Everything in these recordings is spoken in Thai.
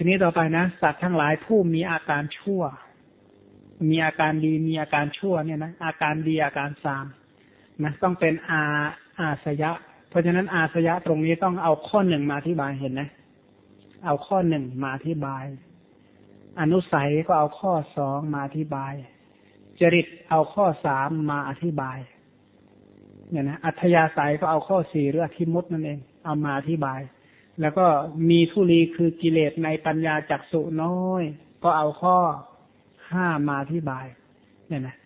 ทีนี้ต่อไปนะสัตว์ทั้งหลายผู้มีอาการชั่ว มีอาการดีมีอาการชั่วเนี่ยนะอาการดีอาการสามนะต้องเป็นอาอาสยะ เพราะฉะนั้นอาสยะตรงนี้ต้องเอาข้อหนึ่งมาอธิบายเห็นนะ เอาข้อหนึ่งมาอธิบาย อนุสัยก็เอาข้อสองมาอธิบาย จริตเอาข้อสามมาอธิบายเนี่ยนะอัธยาศัยก็เอาข้อสี่หรืออธิมุตนั่นเอง เอามาอธิบาย แล้วก็มีทุลีคือกิเลสในปัญญาจักสุน้อย ก็เอาข้อห้ามาอธิบาย เนี่ยนะ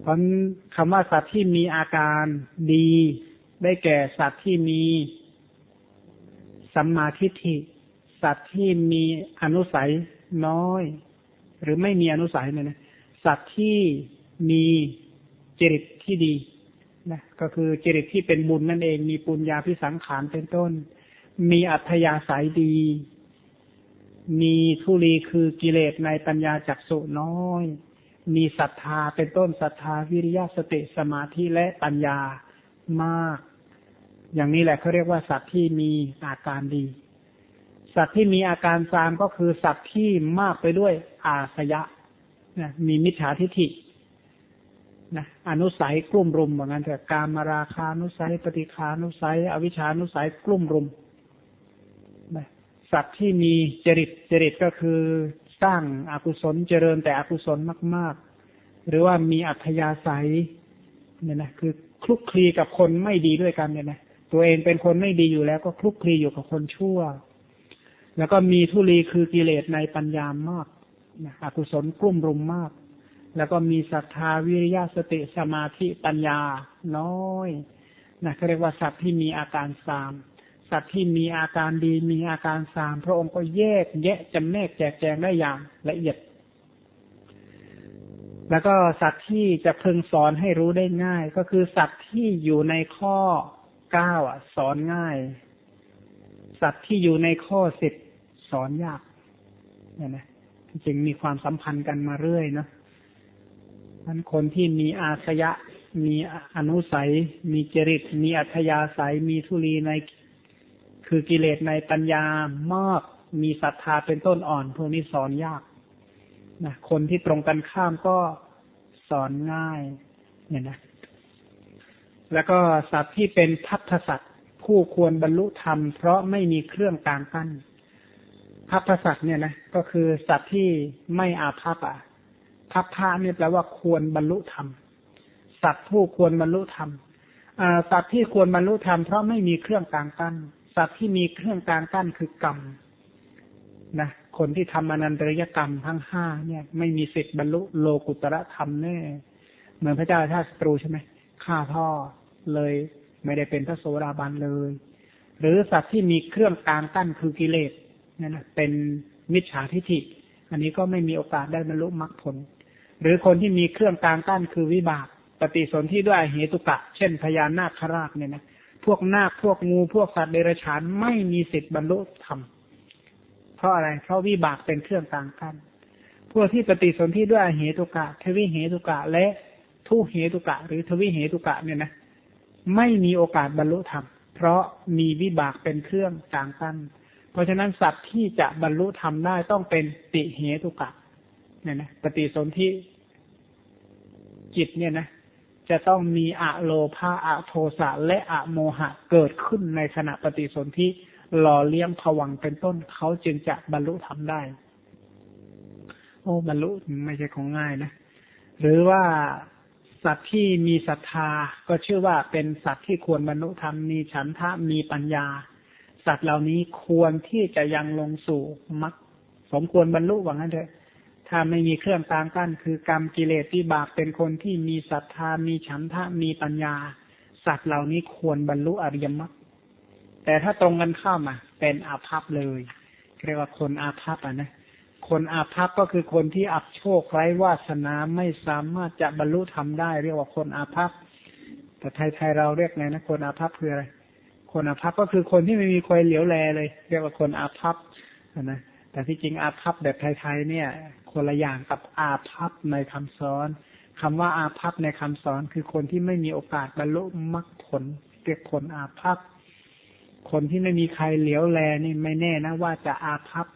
เพราะคำว่าสัตว์ที่มีอาการดี ได้แก่สัตว์ที่มีสัมมาทิฏฐิ สัตว์ที่มีอนุสัยน้อย หรือไม่มีอนุสัยเนี่ยนะสัตว์ที่มีจริตที่ดี นะก็คือจริตที่เป็นบุญนั่นเอง มีปุญญาพิสังขารเป็นต้น มีอัธยาศัยดี มีทุลีคือกิเลสในปัญญาจักสุน้อย มีศรัทธาเป็นต้นศรัทธาวิริยะสติสมาธิและปัญญามาก อย่างนี้แหละเขาเรียกว่าสัตว์ที่มีอาการดี สัตว์ที่มีอาการสามก็คือสัตว์ที่มากไปด้วยอาสยะนะมีมิจฉาทิฏฐิ นะอนุสัยกลุ่มรุมเหมือนกันแต่การมาราคานุสัย ปฏิคานุสัย อวิชานุสัยกลุ่มรุมนะสัตว์ที่มีจริตจริตก็คือสร้างอากุศลเจริญแต่อกุศลมาก ๆ หรือว่ามีอัธยาศัยเนี่ยนะคือคลุกคลีกับคนไม่ดีด้วยกันเนี่ยนะตัวเองเป็นคนไม่ดีอยู่แล้วก็คลุกคลีอยู่กับคนชั่ว แล้วก็มีทุลีคือกิเลสในปัญญามากนะอกุศลกลุ่มรุมมาก แล้วก็มีศรัทธาวิริยะสติสมาธิปัญญา น้อยนะเขาเรียกว่าสัตว์ที่มีอาการสามสัตว์ที่มีอาการดีมีอาการสาม พระองค์ก็แยกแยะจำแนกแจกแจงได้อย่างละเอียด แล้วก็สัตว์ที่จะพึงสอนให้รู้ได้ง่าย ก็คือสัตว์ที่อยู่ในข้อเก้าอะ สอนง่าย สัตว์ที่อยู่ในข้อสิบสอนยากเนี่ยนะจริงมีความสัมพันธ์กันมาเรื่อยเนาะ นั้นคนที่มีอาสยะ มีอนุสัย มีจริต มีอัธยาศัย มีทุลีใน คือกิเลสในปัญญามากมีศรัทธาเป็นต้นอ่อน พวกนี้สอนยากนะคนที่ตรงกันข้ามก็สอนง่าย เนี่ยนะ แล้วก็สัตว์ที่เป็นพัทธสัตว์ผู้ควรบรรลุธรรม เพราะไม่มีเครื่องกลางกั้นพัทธสัตว์เนี่ยนะ ก็คือสัตว์ที่ไม่อาภัพอะ พัพพะเนี่ยแปลว่าควรบรรลุธรรม สัตว์ผู้ควรบรรลุธรรมสัตว์ที่ควรบรรลุธรรมเพราะไม่มีเครื่องกลางกั้น สัตว์ที่มีเครื่องกลางกั้นคือกรรมนะคนที่ทำอนันตริยกรรมทั้งห้าเนี่ย ไม่มีสิทธิ์บรรลุโลกุตระธรรมแน่เหมือนพระเจ้าชาติศัตรูใช่ไหมฆ่าพ่อเลยไม่ได้เป็นพระโสดาบันเลย หรือสัตว์ที่มีเครื่องกลางกั้นคือกิเลสเนี่ยนะเป็นมิจฉาทิฏฐิ อันนี้ก็ไม่มีโอกาสได้บรรลุมรรคผล หรือคนที่มีเครื่องกลางกั้นคือวิบาก ปฏิสนธิด้วยเหตุกะ เช่นพญานาคราชเนี่ยนะพวกนาคพวกงูพวกสัตว์เดรัจฉานไม่มีสิทธิ์บรรลุธรรมเพราะอะไรเพราะวิบากเป็นเครื่องกลางกั้นพวกที่ปฏิสนธิด้วยเหตุกะ ทวิเหตุกะและทุเหตุกะ หรือทวิเหตุกะเนี่ยนะไม่มีโอกาสบรรลุธรรมเพราะมีวิบากเป็นเครื่องกลางกั้นเพราะฉะนั้นสัตว์ที่จะบรรลุธรรมได้ต้องเป็นติเหตุกะ เนี่ยนะปฏิสนธิจิตเนี่ยนะจะต้องมีอะโลภาอะโทสะและอะโมหะเกิดขึ้นในขณะปฏิสนธิหล่อเลี้ยงผวังเป็นต้นเขาจึงจะบรรลุทำได้ โอ้บรรลุไม่ใช่ของง่ายนะ หรือว่าสัตว์ที่มีศรัทธาก็ชื่อว่าเป็นสัตว์ที่ควรบรรลุธรรมมีฉันทะมีปัญญา สัตว์เหล่านี้ควรที่จะยังลงสู่มรรคสมควรบรรลุว่างั้นเถอะ ถ้าไม่มีเครื่องตางกั้นคือกรรมกิเลสที่บาปเป็นคนที่มีศรัทธามีฉันทะมีปัญญา สัตว์เหล่านี้ควรบรรลุอริยมรรคแต่ถ้าตรงกันข้ามอะ เป็นอาภัพเลยเรียกว่าคนอาภัพอะนะคนอาภัพก็คือคนที่อับโชคไร้วาสนาไม่สามารถจะบรรลุทำได้ เรียกว่าคนอาภัพแต่ไทยๆเราเรียกไงนะคนอาภัพคืออะไรคนอาภัพก็คือคนที่ไม่มีคอยเหลียวแลเลย เรียกว่าคนอาภัพนะ แต่ที่จริงอาภัพแบบไทยๆเนี่ย คนละอย่างกับอาภัพในคำสอนคำว่าอาภัพในคำสอนคือคนที่ไม่มีโอกาสบรรลุมรรคผลเรียกคนอาภัพคนที่ไม่มีใครเหลียวแลนี่ไม่แน่นะว่าจะอาภัพ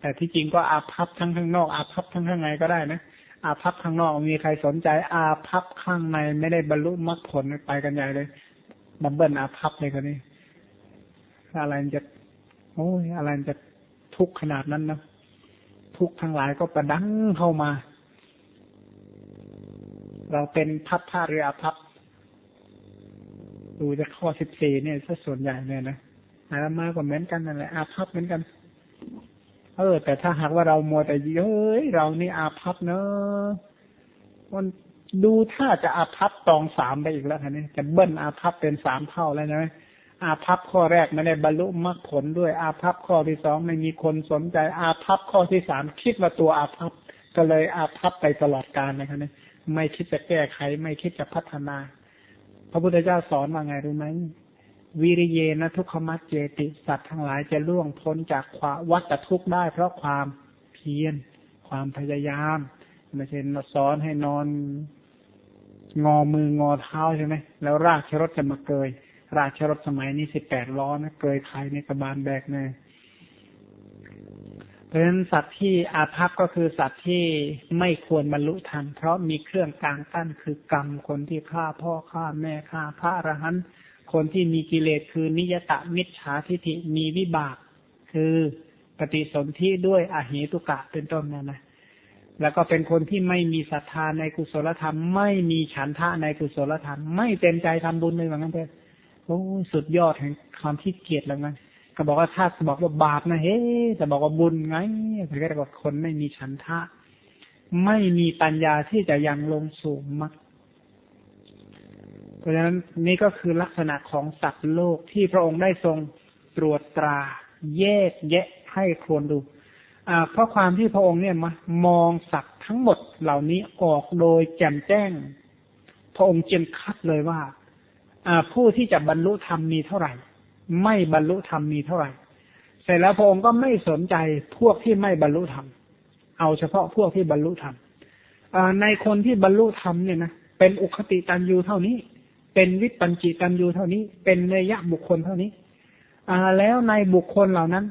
แต่ที่จริงก็อาภัพทั้งข้างนอก อาภัพทั้งข้างในก็ได้นะอาภัพข้างนอกมีใครสนใจ อาภัพข้างในไม่ได้บรรลุมรรคผลไปกันใหญ่เลยดับเบิลอาภัพเลยคนนี้อะไรจะโอ้ยอะไรจะ ทุกข์ขนาดนั้นนะทุกข์ทั้งหลายก็ประดังเข้ามา เราเป็นพับผ้าเรืออาภัพดูจะข้อสิบสี่เนี่ยซะส่วนใหญ่เลยนะอาตมาก็เหมือนกันนั่นแหละอาภัพเหมือนกัน เออ แต่ถ้าหากว่าเรามัวแต่เย้ยเรานี่อาภัพเนอะมันดูถ้าจะอาภัพตองสามไปอีกแล้วคันนี้จะเบิ้ลอาภัพเป็นสามเท่าแล้วใช่ไหม อาภัพข้อแรกไม่ได้บรรลุมรรคผลด้วย อาภัพข้อที่สองไม่มีคนสนใจ อาภัพข้อที่สามคิดว่าตัวอาภัพก็เลยอาภัพไปตลอดกาลนะครับนี่ไม่คิดจะแก้ไข ไม่คิดจะพัฒนา พระพุทธเจ้าสอนว่าไงรู้ไหมวิริเยนะทุกขมัจเจติสัตว์ทั้งหลายจะล่วงพ้นจากความวัฏทุกข์ได้เพราะความเพียรความพยายามไม่ใช่สอนให้นอน งอมืองอเท้าใช่ไหมแล้วรากชรถจะมาเกย ราชรถสมัยนี้สิบแปดล้อนะเกยใครในกระบาลแบกเนยเพราะฉะนั้นสัตว์ที่อาภัพก็คือสัตว์ที่ไม่ควรบรรลุธรรมเพราะมีเครื่องกลางกั้นคือกรรมคนที่ฆ่าพ่อฆ่าแม่ฆ่าพระอรหันต์คนที่มีกิเลสคือนิยตะมิจฉาทิฏฐิมีวิบาก คือปฏิสนธิด้วยอเหตุกะเป็นต้นนั่นนะแล้วก็เป็นคนที่ไม่มีศรัทธาในกุศลธรรม ไม่มีฉันทะในกุศลธรรม ไม่เต็มใจทำบุญเลยว่างั้นเถอะ โอ้สุดยอดแห่งความที่เกียจแล้วงั้นก็บอกว่าถ้าบอกว่าบาปนะเฮ้จะบอกว่าบุญไงแต่ก็บอกคนไม่มีฉันทะ ไม่มีปัญญาที่จะยังลงสู่มรรคเพราะฉะนั้นนี่ก็คือลักษณะของสัตว์โลกที่พระองค์ได้ทรงตรวจตรา แยกแยะให้ควรดูเพราะความที่พระองค์เนี่ยมามองสัตว์ทั้งหมดเหล่านี้ออกโดยแจ่มแจ้ง พระองค์จึงคัดเลยว่า ผู้ที่จะบรรลุธรรมมีเท่าไหร่ ไม่บรรลุธรรมมีเท่าไหร่ เสร็จแล้วพระองค์ก็ไม่สนใจพวกที่ไม่บรรลุธรรม เอาเฉพาะพวกที่บรรลุธรรมในคนที่บรรลุธรรมเนี่ยนะเป็นอุคติตันยูเท่านี้ เป็นวิปัญจิตันยูเท่านี้ เป็นเนยะบุคคลเท่านี้อ่าแล้วในบุคคลเหล่านั้น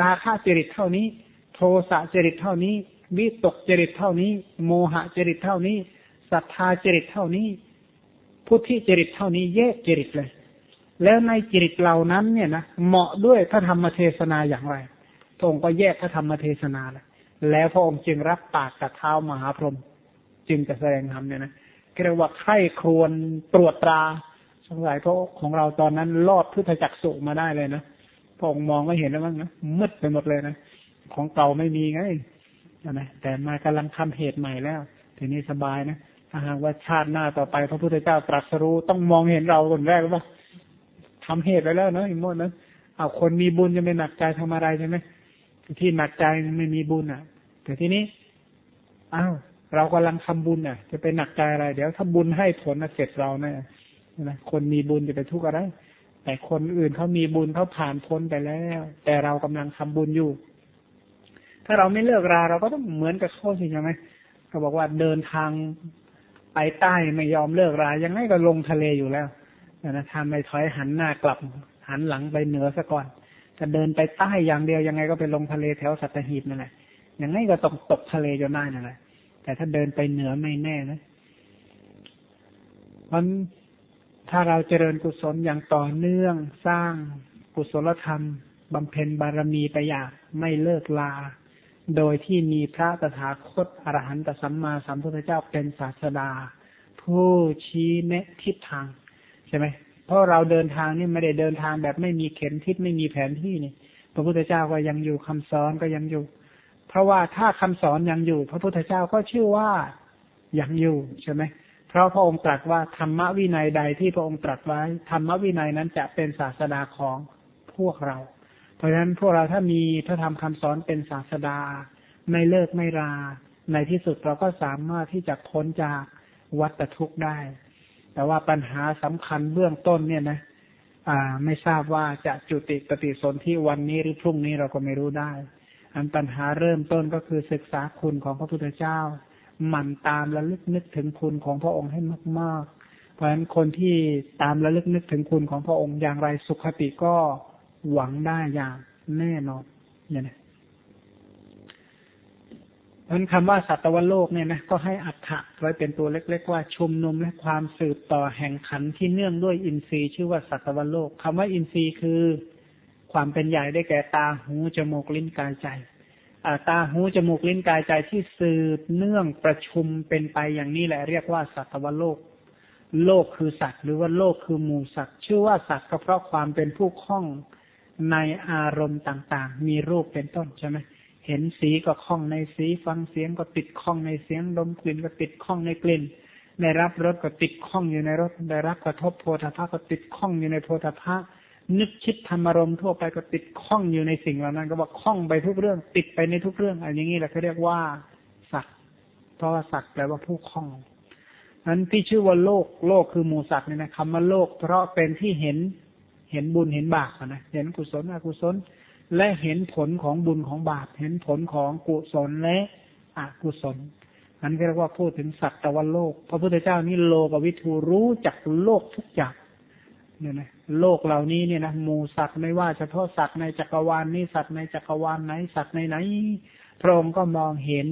ราคะจริตเท่านี้ โทสะจริตเท่านี้ วิตกจริตเท่านี้ โมหะจริตเท่านี้ศรัทธาจริตเท่านี้ พุทธิจริตเท่านี้แยกจริตเลย แล้วในจริตเหล่านั้นเนี่ยนะเหมาะด้วยพระธรรมเทศนาอย่างไรพระองค์ก็แยกพระธรรมเทศนาเลยแล้วพระองค์จึงรับปากกับเท้ามหาพรหมจึงจะแสดงธรรมเนี่ยนะเรียกว่าไข้ครวนตรวจตราสงสัยพระของเราตอนนั้นลอดพุทธจักสุมาได้เลยนะพระองค์มองก็เห็นแล้วมั้งนะมืดไปหมดเลยนะของเก่าไม่มีไงนะแต่มากำลังทำเหตุใหม่แล้วทีนี้สบายนะ ถ้าหากว่าชาติหน้าต่อไปพระพุทธเจ้าตรัสรู้ต้องมองเห็นเราคนแรกว่าทำเหตุไปแล้วเนาะอีกหมดนะเอาคนมีบุญจะไม่หนักใจทำอะไรใช่ไหมที่หนักใจไม่มีบุญอะ แต่ทีนี้อ้าวเรากำลังทำบุญอะ จะไปหนักใจอะไร เดี๋ยวถ้าบุญให้ผลเสร็จเราเนี่ยนะคนมีบุญจะไปทุกข์อะไร แต่คนอื่นเขามีบุญเขาผ่านพ้นไปแล้ว แต่เรากำลังทำบุญอยู่ ถ้าเราไม่เลิกราเราก็ต้องเหมือนกับเขาใช่ไหมเขาบอกว่าเดินทาง ไปใต้ไม่ยอมเลิกรายังไงก็ลงทะเลอยู่แล้วนะทำไม่ถอยหันหน้ากลับ หันหลังไปเหนือซะก่อนจะเดินไปใต้อย่างเดียวยังไงก็ไปลงทะเลแถวสัตหีบนั่นแหละยังไงก็ต้องตกทะเลจนได้นั่นแหละแต่ถ้าเดินไปเหนือไม่แน่นะเพราะถ้าเราเจริญกุศลอย่างต่อเนื่องสร้างกุศลธรรมบำเพ็ญบารมีไปอย่างไม่เลิกลา โดยที่มีพระตถาคตอรหันตสัมมาสัมพุทธเจ้าเป็นศาสดา ผู้ชี้แนะทิศทางใช่ไหมเพราะเราเดินทางนี่ไม่ได้เดินทางแบบไม่มีเข็มทิศไม่มีแผนที่นี่ พระพุทธเจ้าก็ยังอยู่คำสอนก็ยังอยู่ เพราะว่าถ้าคำสอนยังอยู่ พระพุทธเจ้าก็ชื่อว่ายังอยู่ใช่ไหมเพราะพระองค์ตรัสว่าธรรมวินัยใดที่พระองค์ตรัสไว้ธรรมวินัยนั้นจะเป็นศาสดาของพวกเรา ราะฉะนั้นพวกเราถ้ามีพระธรรมคำสอนเป็นศาสดา ไม่เลิกไม่ลา ในที่สุดเราก็สามารถที่จะพ้นจากวัฏทุกข์ได้ แต่ว่าปัญหาสำคัญเบื้องต้นเนี่ยนะอ่า ไม่ทราบว่าจะจุติปฏิสนธิวันนี้หรือพรุ่งนี้เราก็ไม่รู้ได้ อันปัญหาเริ่มต้นก็คือศึกษาคุณของพระพุทธเจ้า หมั่นตามและลึกนึกถึงคุณของพระองค์ให้มาก ๆ เพราะฉะนั้นคนที่ตามระลึกนึกถึงคุณของพระองค์อย่างไรสุขติก็ หวังได้อย่างแน่นอนเนี่ยนะเพราะคำว่าสัตวโลกเนี่ยนะก็ให้อัฏฐะไว้เป็นตัวเล็ก ๆ ว่าชุมนุมและความสืบต่อแห่งขันที่เนื่องด้วยอินทรีย์ชื่อว่าสัตวโลกคำว่าอินทรีย์คือ ความเป็นใหญ่ได้แก่ตาหูจมูกลิ้นกายใจตาหูจมูกลิ้นกายใจที่สืบเนื่องประชุมเป็นไปอย่างนี้แหละเรียกว่าสัตวโลก โลกคือสัตว์ หรือว่าโลกคือหมู่สัตว์ ชื่อว่าสัตว์ก็เพราะความเป็นผู้คล้อง ในอารมณ์ต่างๆ มีรูปเป็นต้นใช่ไหมเห็นสีก็คล้องในสี ฟังเสียงก็ติดคล้องในเสียงดมกลิ่นก็ติดคล้องในกลิ่นได้รับรสก็ติดคล้องอยู่ในรสได้รับกระทบโพธาภะก็ติดคล้องอยู่ในโพธาภะนึกคิดธรรมารมณ์ทั่วไปก็ติดข้องอยู่ในสิ่งเหล่านั้น ก็บอกข้องไปทุกเรื่อง ติดไปในทุกเรื่องอันนี้แหละเขาเรียกว่าสัตว์เพราะว่าสัตว์แปลว่าผู้ข้องนั้นที่ชื่อว่าโลกโลกคือหมูสัตว์เนี่ยนะคำว่าโลก เพราะเป็นที่เห็น เห็นบุญเห็นบาปนะเห็นกุศลอกุศล และเห็นผลของบุญของบาป เห็นผลของกุศลและอกุศลนั้นเรียกว่าพูดถึงสัตว์ตะวันโลก พระพุทธเจ้านี่โลกวิทูรู้จักโลกทุกอย่างเนี่ยนะโลกเหล่านี้เนี่ยนะหมูสัตว์ไม่ว่าเฉพาะสัตว์ในจักรวาลนี้สัตว์ในจักรวาลไหนสัตว์ในไหนพระองค์ก็มองเห็น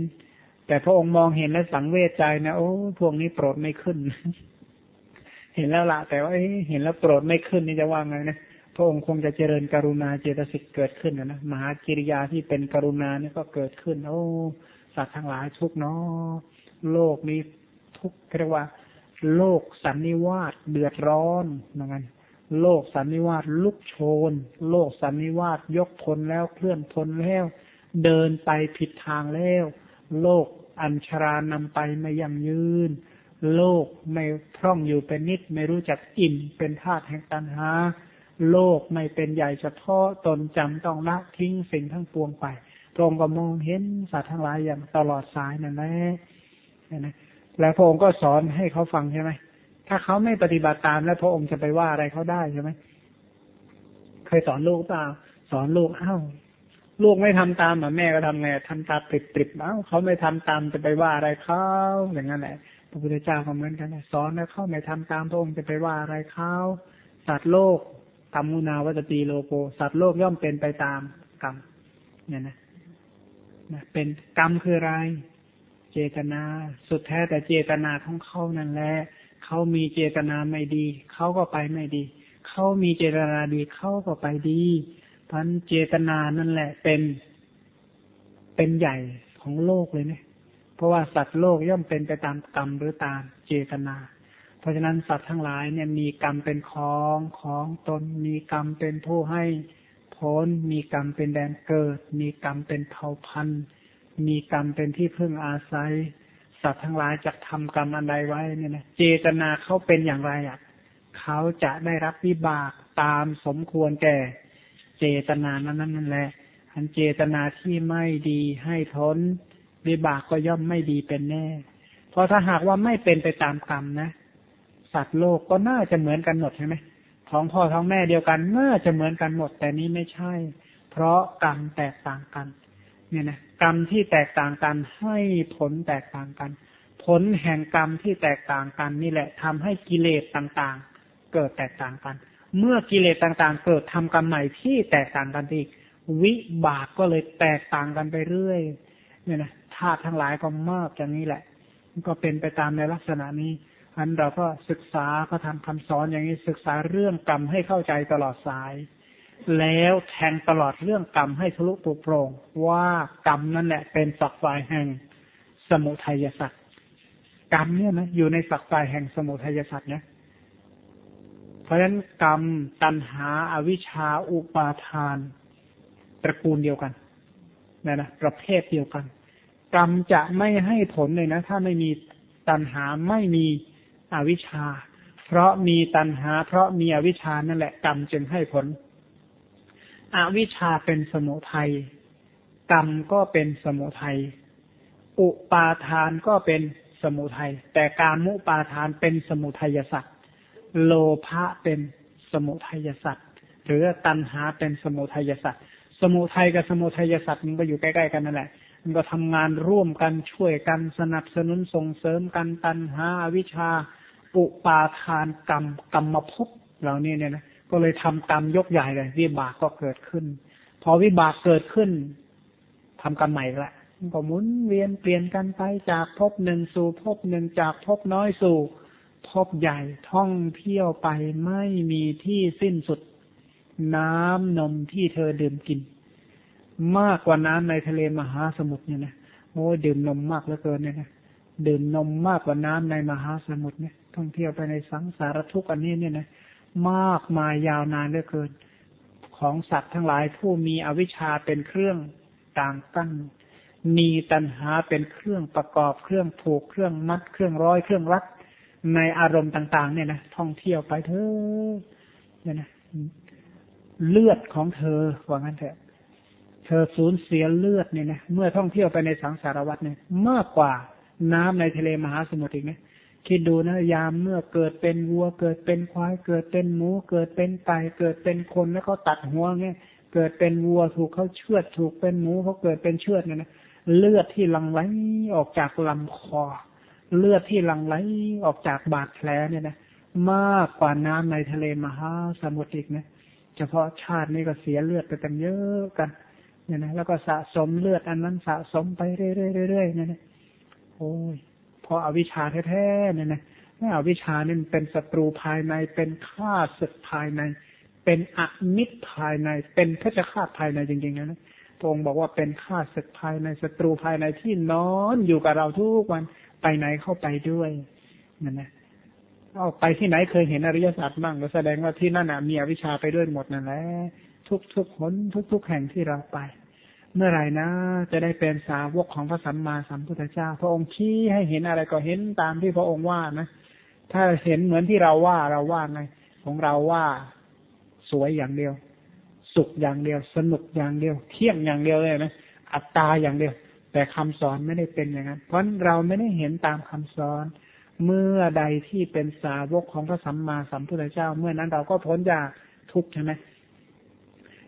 แต่พระองค์มองเห็นและสังเวชใจนะโอ้พวกนี้โปรดไม่ขึ้น เห็นแล้วละแต่ว่าเห็นแล้วโปรดไม่ขึ้นนี่จะว่าไงนะพระองค์คงจะเจริญกรุณาเจตสิกเกิดขึ้นนะมหากิริยาที่เป็นกรุณาเนี่ยก็เกิดขึ้นโอ้สัตว์ทั้งหลายทุกเนาะโลกนี้ทุกเรียกว่า โลกสันนิวาสเดือดร้อนเหมือนกันโลกสันนิวาสลุกโชน โลกสันนิวาสยกพลแล้วเคลื่อนพลแล้ว เดินไปผิดทางแล้ว โลกอัญชรานำไปไม่ยั่งยืน โลกไม่พร่องอยู่เป็นนิดไม่รู้จักอิ่มเป็นธาตุแห่งตัณหา โลกไม่เป็นใหญ่เฉพาะตนจำต้องละทิ้งสิ่งทั้งปวงไปตรงก็มองเห็นสัตว์ทั้งหลายอย่างตลอดสายนั่นแหละนะแล้วพระองค์ก็สอนให้เขาฟังใช่ไหมถ้าเขาไม่ปฏิบัติตามแล้วพระองค์จะไปว่าอะไรเขาได้ใช่ไหมเคยสอนลูกเปล่าสอนลูกอ้าวลูกไม่ทำตามอะแม่ก็ทำไงทำตาติดติดเอ้าเขาไม่ทำตามจะไปว่าอะไรเขาอย่างนั้นแหละ พระพุทธเจ้าก็เหมือนกันสอนแล้วเข้าไม่ทำตามพระองค์จะไปว่าอะไรเขาสัตว์โลกกรรมุนาวัตตีโลโก สัตว์โลกย่อมเป็นไปตามกรรมเนี่ยนะนะเป็นกรรมคืออะไร เจตนา สุดแท้แต่เจตนาของเขานั่นแหละเขามีเจตนาไม่ดีเขาก็ไปไม่ดีเขามีเจตนาดีเขาก็ไปดีพันเจตนานั่นแหละเป็นเป็นใหญ่ของโลกเลยเนี่ย ราะว่าสัตว์โลกย่อมเป็นไปตามกรรมหรือตามเจตนา เพราะฉะนั้นสัตว์ทั้งหลายเนี่ยมีกรรมเป็นของของตนมีกรรมเป็นผู้ให้ผลมีกรรมเป็นแดนเกิด มีกรรมเป็นเผ่าพันธุ์ มีกรรมเป็นที่พึ่งอาศัย สัตว์ทั้งหลายจะทำกรรมอันใดไว้เนี่ยนะเจตนาเขาเป็นอย่างไรอะเขาจะได้รับวิบากตามสมควรแก่ เจตนานั้นนั่นแหละอันเจตนาที่ไม่ดีให้ทน วิบากก็ย่อมไม่ดีเป็นแน่ เพราะถ้าหากว่าไม่เป็นไปตามกรรมนะ สัตว์โลกก็น่าจะเหมือนกันหมดใช่ไหมท้องพ่อท้องแม่เดียวกันน่าจะเหมือนกันหมด แต่นี้ไม่ใช่ เพราะกรรมแตกต่างกัน เนี่ยนะกรรมที่แตกต่างกันให้ผลแตกต่างกัน ผลแห่งกรรมที่แตกต่างกัน นี่แหละทำให้กิเลสต่างๆ เกิดแตกต่างกัน เมื่อกิเลสต่างๆ เกิดทำกรรมใหม่ที่แตกต่างกันอีก วิบากก็เลยแตกต่างกันไปเรื่อย เนี่ยนะาตุทั้งหลายก็มากอย่างนี้แหละก็เป็นไปตามในลักษณะนี้อันเราก็ศึกษาก็ทำคำสอนอย่างนี้ศึกษาเรื่องกรรมให้เข้าใจตลอดสาย แล้วแทงตลอดเรื่องกรรมให้ทะลุปุโปร่งว่ากรรมนั่นแหละเป็นฝักฝ่ายแห่งสมุทัยสัตว์กรรมเนี่ยนะอยู่ในฝักฝ่ายแห่งสมุทัยสัตว์เนี่ยเพราะฉะนั้นกรรมตัณหาอาวิชชาอุปาทาน ตระกูลเดียวกันนะนะประเภทเดียวกัน กรรมจะไม่ให้ผลเลยนะ ถ้าไม่มีตัณหาไม่มีอวิชชา เพราะมีตัณหา เพราะมีอวิชชานั่นแหละกรรมจึงให้ผล อวิชชาเป็นสมุทัยกรรมก็เป็นสมุทัยอุปาทานก็เป็นสมุทัยแต่การมุปาทานเป็นสมุทัยสัตว์โลภะเป็นสมุทัยสัตว์หรือตัณหาเป็นสมุทัยสัตว์สมุทัยกับสมุทัยสัตว์มันก็อยู่ใกล้ๆกันนั่นแหละ ก็ทำงานร่วมกันช่วยกันสนับสนุนส่งเสริมกันตัณหาวิชาอุปาทานกรรมกรรมภพเราเนี่ยเนี่ยนะก็เลยทำกรรมยกใหญ่เลยวิบากก็เกิดขึ้น พอวิบากเกิดขึ้นทำกรรมใหม่ละก็หมุนเวียนเปลี่ยนกันไปจากภพหนึ่งสู่ภพหนึ่งจากภพน้อยสู่ภพใหญ่ท่องเที่ยวไปไม่มีที่สิ้นสุด น้ำนมที่เธอดื่มกิน มากกว่าน้ำในทะเลมหาสมุทรเนี่ยนะโอ้ดื่มนมมากเหลือเกินเนี่ยนะดื่มนมมากกว่าน้ำในมหาสมุทรเนี่ยท่องเที่ยวไปในสังสารทุกข์อันนี้เนี่ยนะมากมายยาวนานเหลือเกิน ของสัตว์ทั้งหลายผู้มีอวิชชาเป็นเครื่องต่างตั้งมีตัณหาเป็นเครื่องประกอบเครื่องผูกเครื่องมัด เครื่องร้อยเครื่องรัดในอารมณ์ต่าง ๆ เนี่ยนะท่องเที่ยวไปเถอะเนี่ยนะเลือดของเธอว่างั้นเถอะ เธอสูญเสียเลือดเนี่ยนะเมื่อท่องเที่ยวไปในสังสารวัฏเนี่ย มากกว่าน้ำในทะเลมหาสมุทรอีกนะคิดดูนะยามเมื่อเกิดเป็นวัวเกิดเป็นควายเกิดเป็นหมู เกิดเป็นไก่เกิดเป็นคนแล้วเขาตัดหัวเงี้ยเกิดเป็นวัวถูกเขาเชือดถูกเป็นหมูเขาเกิดเป็นเชือดเนี่ยนะเลือดที่หลั่งไหลออกจากลำคอ เลือดที่หลั่งไหลออกจากบาดแผลเนี่ยนะมากกว่าน้ำในทะเลมหาสมุทรอีกนะเฉพาะชาตินี้ก็เสียเลือดไปกันเยอะกัน เนี่ยนะแล้วก็สะสมเลือดอันนั้นสะสมไปเรื่อยๆๆเนี่ยนะโอ้ยพราะอวิชชาแท้ๆเนี่ยนะไม่อวิชชานี่เป็นศัตรูภายในเป็นข้าศึกภายใน เป็นอมิตรภายใน เป็นพระเพชฌฆาตภายในจริงๆนะนะพระองค์บอกว่าเป็นข้าศึกภายในศัตรูภายในที่นอนอยู่กับเราทุกวันไปไหนเข้าไปด้วยนั่นนะเอาไปที่ไหนเคยเห็นอริยสัจบ้างก็แสดงว่าที่นั่นน่ะมีอวิชชาไปด้วยหมดนั่นแหละ ทุกทุกคนทุกทุกแห่งที่เราไป เมื่อไหร่นะ จะได้เป็นสาวกของพระสัมมาสัมพุทธเจ้า พระองค์ชี้ให้เห็นอะไรก็เห็นตามที่พระองค์ว่านะ ถ้าเห็นเหมือนที่เราว่าเราว่าไง ของเราว่าสวยอย่างเดียว สุขอย่างเดียว สนุกอย่างเดียว เที่ยงอย่างเดียวเลยนะอัตตาอย่างเดียว แต่คำสอนไม่ได้เป็นอย่างนั้น เพราะเราไม่ได้เห็นตามคำสอนเมื่อใดที่เป็นสาวกของพระสัมมาสัมพุทธเจ้า เมื่อนั้นเราก็พ้นจากทุกข์ใช่ไหม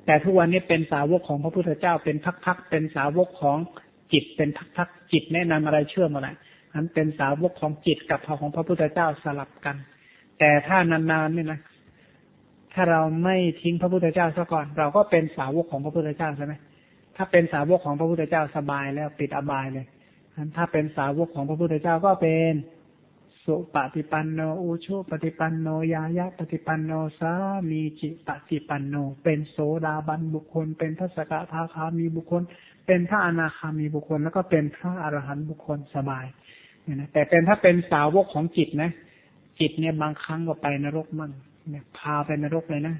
แต่ทุกวันนี้เป็นสาวกของพระพุทธเจ้าเป็นพักๆเป็นสาวกของจิตเป็นพักๆจิตแนะนำอะไรเชื่อมาแหละนั้นเป็นสาวกของจิตกับของพระพุทธเจ้าสลับกัน แต่ถ้านานๆเนี่ยนะถ้าเราไม่ทิ้งพระพุทธเจ้าซะก่อน เราก็เป็นสาวกของพระพุทธเจ้าใช่ไหมถ้าเป็นสาวกของพระพุทธเจ้าสบายแล้วปิดอบายเลยถ้าเป็นสาวกของพระพุทธเจ้าก็เป็น สุปฏิปันโนอุชุปฏิปันโนยายะปฏิปันโนสามีจิปฏิปันโน เป็นโสดาบันบุคคล เป็นพระสกทาคามีบุคคล เป็นพระอนาคามีบุคคล แล้วก็เป็นพระอรหันต์บุคคลสบายเนี่ยนะแต่เป็นถ้าเป็นสาวกของจิตนะ จิตเนี่ยบางครั้งก็ไปนรกมั่งเนี่ยพาไปนรกเลยนะ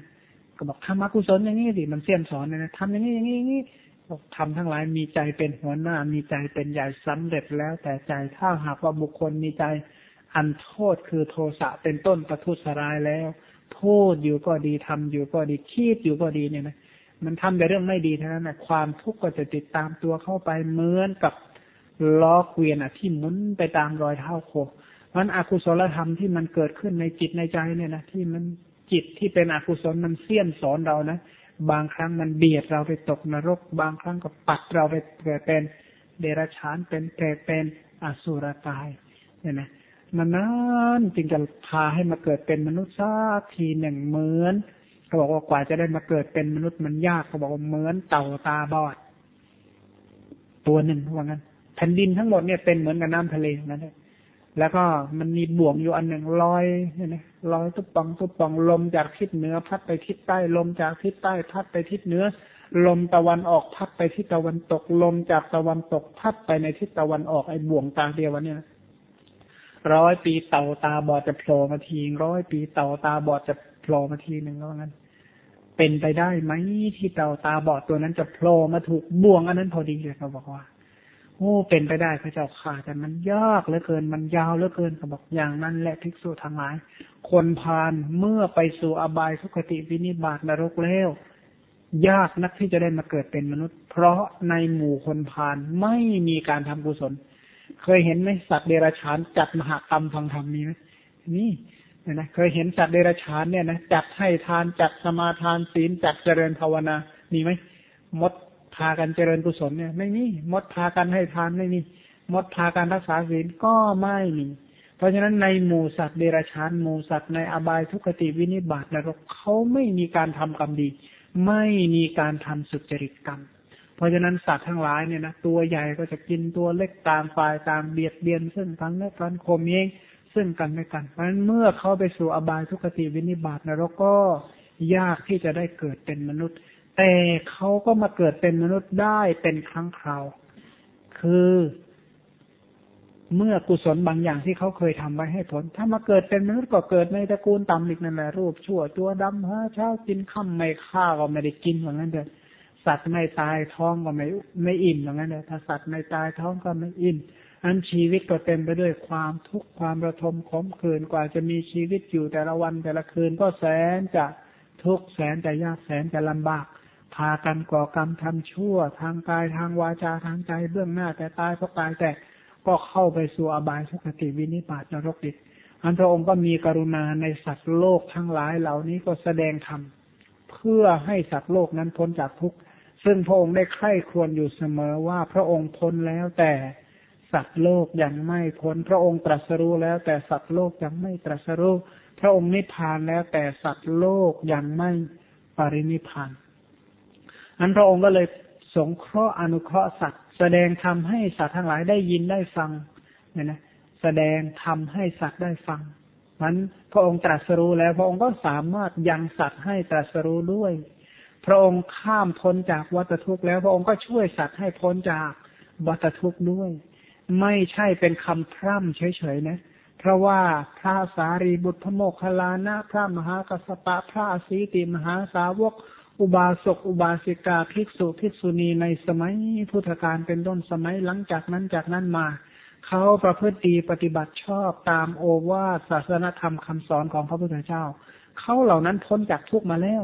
ก็บอกทำอกุศลอย่างนี้สิมันเสี่ยมสอนเลยนะทำอย่างนี้อย่างนี้อย่างนี้บอกทำทั้งหลายมีใจเป็นหัวหน้า มีใจเป็นใหญ่สำเร็จแล้ว แต่ใจถ้าหากว่าบุคคลมีใจ อันโทษคือโทสะเป็นต้นประทุษร้ายแล้ว พูดอยู่ก็ดีทำอยู่ก็ดีคิดอยู่ก็ดีเนี่ยนะมันทำแต่เรื่องไม่ดีเท่านั้นนะความทุกข์ก็จะติดตามตัวเข้าไปเหมือนกับล้อเกวียนอะที่หมุนไปตามรอยเท้าโคมันอกุศลธรรมที่มันเกิดขึ้นในจิตในใจเนี่ยนะที่มันจิตที่เป็นอกุศลมันเสี้ยนสอนเรานะบางครั้งมันเบียดเราไปตกนรก บางครั้งก็ปัดเราไปเกิดเป็นเดรัจฉานเป็นเปรตเป็นอสุรกายเนี่ยนะ มันนั้นจึงจะพาให้มาเกิดเป็นมนุษย์สักทีหนึ่งเหมือนเขาบอกว่ากว่าจะได้มาเกิดเป็นมนุษย์มันยากเขาบอกว่าเหมือนเต่าตาบอด ตัวหนึ่งว่างั้นแผ่นดินทั้งหมดเนี่ยเป็นเหมือนกับน้ำทะเลนั่นเองแล้วก็มันมีบ่วงอยู่อันหนึ่งลอยเห็นี่ยลอยตุ๊บปองตุ๊บปองลมจากทิศเหนือ พัดไปทิศใต้ลมจากทิศใต้ พัดไปทิศเหนือ ลมตะวันออกพัดไปทิศตะวันตก ลมจากตะวันตกพัดไปในทิศตะวันออกไอ้บ่วงตาเดียววันนี้ ร้อยปีเต่าตาบอดจะโผล่มาทีร้อยปีเต่าตาบอดจะโผล่มาทีหนึ่งแล้วงั้น เป็นไปได้ไหมที่เต่าตาบอดตัวนั้นจะโผล่มาถูกบ่วงอันนั้นพอดีเลยเขาบอกว่าโอ้เป็นไปได้พระเจ้าค่ะ แต่มันยากเหลือเกินมันยาวเหลือเกินเขาบอกอย่างนั้นแหละภิกษุทั้งหลาย คนพานเมื่อไปสู่อบายสุคติวินิบาตนรกแล้วยากนักที่จะได้มาเกิดเป็นมนุษย์ เพราะในหมู่คนพานไม่มีการทำกุศล เคยเห็นไหมสัตว์เดรัจฉานจัดมหากรรมฟังธรรมมีไหมนี่นะ เคยเห็นสัตว์เดรัจฉานเนี่ยนะจัดให้ทานจัดสมาทานศีลจัดเจริญภาวนามีไหมมดพากันเจริญกุศลเนี่ย ไม่มีมดพากันให้ทานไม่มีมดพากันรักษาศีลก็ไม่มี เพราะฉะนั้นในหมูสัตว์เดรัจฉานหมูสัตว์ในอบายทุกขติวินิบาตนรกเขาไม่มีการทำกรรมดี ไม่มีการทำสุจริตกรรม เพราะฉะนั้นสัตว์ทั้งหลายเนี่ยนะตัวใหญ่ก็จะกินตัวเล็กตามฝ่ายตามเบียดเบียน ซึ่งกันและกันข่มเองซึ่งกันและกัน เพราะฉะนั้นเมื่อเขาไปสู่อบายทุกขติวินิบาตนรกก็ยากที่จะได้เกิดเป็นมนุษย์ แต่เขาก็มาเกิดเป็นมนุษย์ได้เป็นครั้งคราว คือเมื่อกุศลบางอย่างที่เขาเคยทำไว้ให้ผล ถ้ามาเกิดเป็นมนุษย์ก็เกิดในตระกูลต่ำอีกนั่นแหละรูปชั่วตัวดำหาเช้ากินค่ำไม่ข้าวก็ไม่ได้กินเหมือนกันเถอะ สัตว์ไม่ตายท้องก็ไม่ไม่อิ่มเหมือนกันเถอะถ้าสัตว์ไม่ตายท้องก็ไม่อิ่มอันชีวิตก็เต็มไปด้วยความทุกข์ความระทมขมขื่นกว่าจะมีชีวิตอยู่แต่ละวันแต่ละคืนก็แสนจะทุกข์แสนจะยากแสนจะลำบาก พากันก่อกรรมทำชั่ว ทางกายทางวาจาทางใจเบื้องหน้าแต่ตายเพราะกายแต่ก็เข้าไปสู่อบายสุคติวินิบาตนรกอีกอันพระองค์ก็มีกรุณาในสัตว์โลกทั้งหลายเหล่านี้ก็แสดงธรรมเพื่อให้สัตว์โลกนั้นพ้นจากทุกข์ ซึ่งพระองค์ได้ใคร่ควญอยู่เสมอว่าพระองค์พ้นแล้วแต่สัตว์โลกยังไม่พ้น พระองค์ตรัสรู้แล้วแต่สัตว์โลกยังไม่ตรัสรู้ พระองค์นิพพานแล้วแต่สัตว์โลกยังไม่ปรินิพพานอันพระองค์ก็เลยสงเคราะห์อนุเคราะห์สัตว์ แสดงทำให้สัตว์ทั้งหลายได้ยินได้ฟังเนี่ยนะแสดงทำให้สัตว์ได้ฟังมันพระองค์ตรัสรู้แล้ว พระองค์ก็สามารถยังสัตว์ให้ตรัสรู้ด้วย พระองค์ข้ามพ้นจากวัฏทุกข์แล้วพระองค์ก็ช่วยสัตว์ให้พ้นจากวัฏทุกข์ด้วย ไม่ใช่เป็นคำพร่ำเฉยๆนะ เพราะว่าพระสารีบุตรพระโมคคัลลานะพระมหากัสสปะพระอสีติมหาสาวก อุบาสกอุบาสิกาภิกษุภิกษุณีในสมัยพุทธกาลเป็นต้นสมัยหลังจากนั้นจากนั้นมาเขาประพฤติดีปฏิบัติชอบตามโอวาทศาสนธรรมคำสอนของพระพุทธเจ้าเขาเหล่านั้นพ้นจากทุกมาแล้ว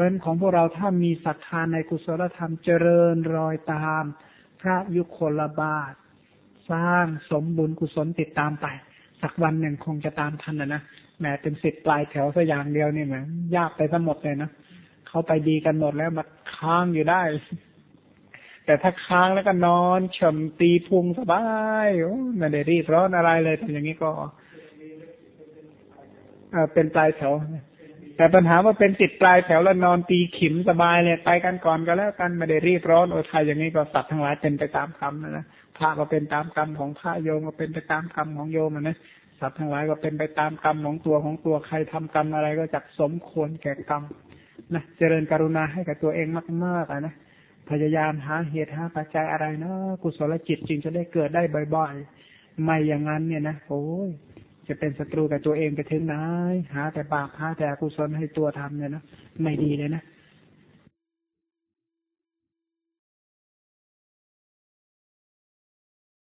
ราะฉะนั้นของพวกเราถ้ามีศรัทธาในกุศลธรรมเจริญรอยตาม พระยุคลบาท สร้างสมบุญกุศลติดตามไป สักวันหนึ่งคงจะตามทันนะนะแหมเป็นสิทธิ์ปลายแถวสัอย่างเดียวนี่เหมือนยากไปทั้งหมดเลยนะเขาไปดีกันหมดแล้วมาค้างอยู่ได้ แต่ถ้าค้างแล้วก็นอนเฉมตีพุงสบายไม่ได้รีบร้อนอะไรเลยแต่อย่างนี้ก็เป็นปลายแถว แต่ปัญหาว่าเป็นติดปลายแถวแล้วนอนตีขิมสบายเลยไปกันก่อนก็แล้วกันไม่ได้รีบร้อนโอ้ทายอย่างนี้ก็สัตว์ทั้งหลายเป็นไปตามกรรมนะนะพระก็เป็นตามกรรมของพระโยมก็เป็นไปตามกรรมของโยมนะสัตว์ทั้งหลายก็เป็นไปตามกรรมของตัวของตัวใครทำกรรมอะไรก็จักสมควรแก่กรรมนะเจริญกรุณาให้กับตัวเองมากๆนะพยายามหาเหตุหาปัจจัยอะไรนะกุศลจิตจึงจะได้เกิดได้บ่อย ๆ ไม่อย่างนั้นเนี่ยนะโอ้ย จะเป็นศัตรูกับตัวเองไปถึงไหนหาแต่บาปหาแต่กุศลให้ตัวทำเนี่ยนะไม่ดีเลยนะ